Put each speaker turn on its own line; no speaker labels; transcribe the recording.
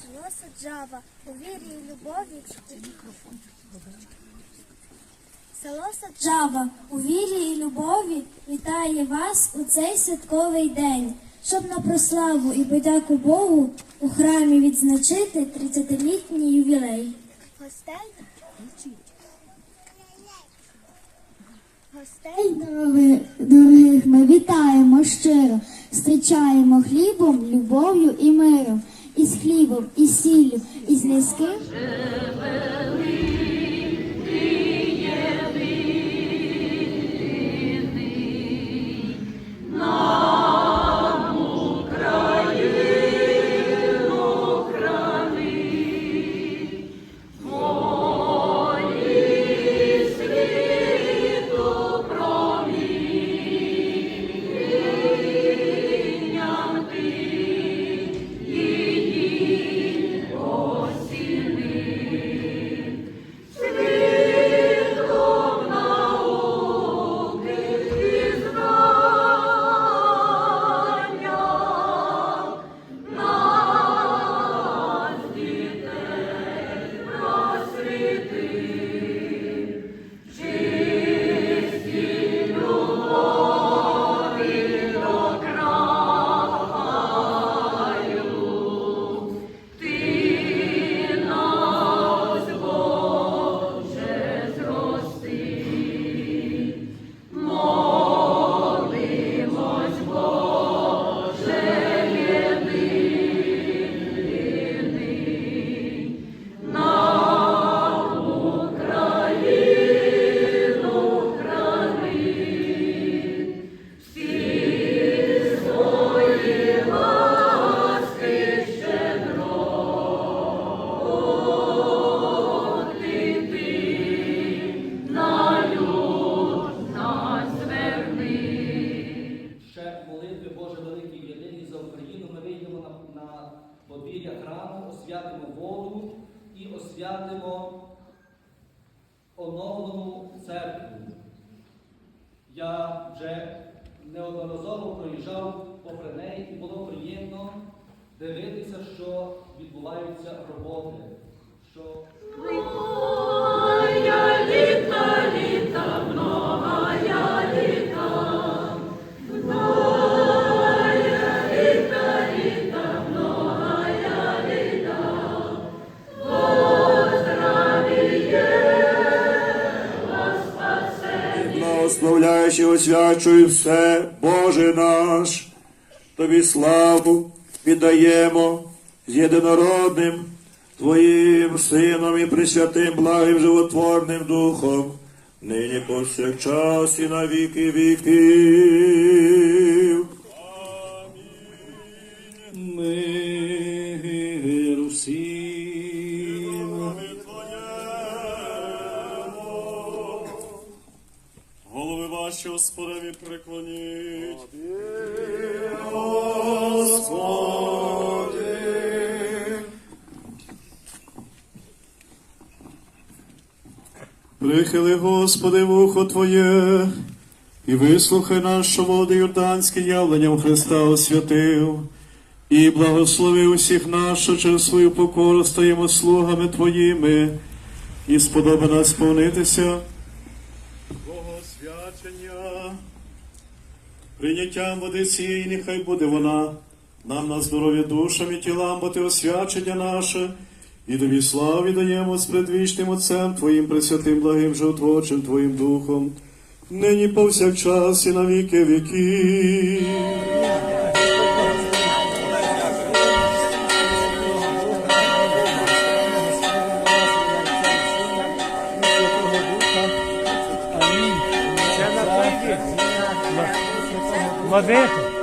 Село Саджава у вірі і любові. Село Саджава у вірі і любові вітає вас у цей святковий день, щоб на прославу і подяку Богу у храмі відзначити 30-літній ювілей. Гостей
дорогих ми вітаємо щиро зустрічаємо хлібом, любов'ю і миром, із хлібом, і сіллю, і з низьким.
Молитви Боже великий єдиний за Україну. Ми вийдемо на, на подвір'я храму, освятимо воду і освятимо оновлену церкву. Я вже неодноразово проїжджав попри неї, і було приємно дивитися, що відбуваються роботи. Що
Благословляючи, освячуй все, Боже наш, Тобі славу віддаємо з єдинородним Твоїм Сином і Пресвятим, благим животворним Духом, нині повсякчас і на віки віків.
Голови ваші Господеві преклоніть.
Господи.
Прихили, Господи, вухо Твоє, і вислухай нас, що води Йорданське явленням Христа освятив, і благослови усіх нас, що через свою покору стаємо слугами Твоїми, і сподоби нас сповнитися Прийняттям води цієї, нехай буде вона, нам на здоров'я душам і тілам, бо ти освячення наше, і тобі славі даємо з предвічним Отцем Твоїм пресвятим благим животворчим Твоїм Духом, нині повсякчас і на віки віків.
Води.